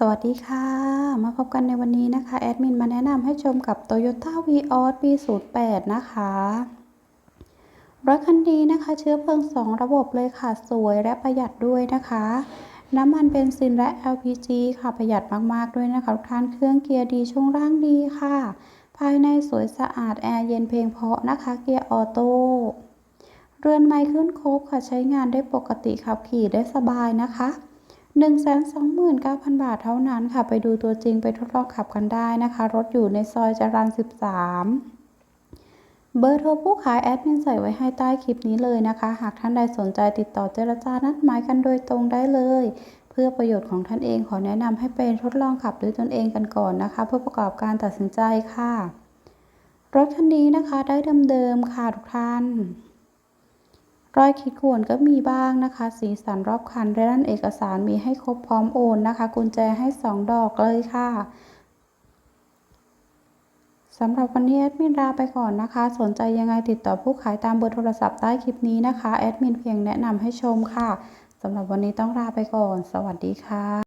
สวัสดีค่ะ มาพบกันในวันนี้นะคะ แอดมินมาแนะนำให้ชมกับ Toyota Vios ปี 08 นะคะรถคันนี้นะคะ เชื้อเพลิง 2 ระบบเลยค่ะ สวยและประหยัดด้วยนะคะ น้ำมันเบนซินและ LPG ค่ะประหยัดมาก ๆ ด้วยนะคะทุกท่านเครื่องเกียร์ดีช่วงล่างดีค่ะ ภายในสวยสะอาด แอร์เย็นเพลงเพาะนะคะ เกียร์ออโต้เรือนไม้ขึ้นครบค่ะใช้งานได้ปกติขับขี่ได้สบายนะคะ 129,000 บาทเท่านั้นค่ะ ไปดูตัวจริงไปทดลองขับกันได้นะคะ รถอยู่ในซอยจรัญ13 เบอร์โทรผู้ขายแอดมินใส่ไว้ให้ใต้คลิปนี้เลยนะคะ หากท่านใดสนใจติดต่อเจรจานัดหมายกันโดยตรงได้เลย เพื่อประโยชน์ของท่านเองขอแนะนำให้ไปทดลองขับด้วยตนเองกันก่อนนะคะ เพื่อประกอบการตัดสินใจค่ะ รถคันนี้นะคะได้เดิมๆค่ะทุกท่าน รอยขีดข่วนก็มีบ้างนะคะ สีสันรอบคันและด้านเอกสารมีให้ครบพร้อมโอนนะคะ กุญแจให้ 2 ดอกเลยค่ะสำหรับวันนี้แอดมินลาไปก่อนนะคะ สนใจยังไงติดต่อผู้ขายตามเบอร์โทรศัพท์ใต้คลิปนี้นะคะ แอดมินเพียงแนะนำให้ชมค่ะสำหรับวันนี้ต้องลาไปก่อน สวัสดีค่ะ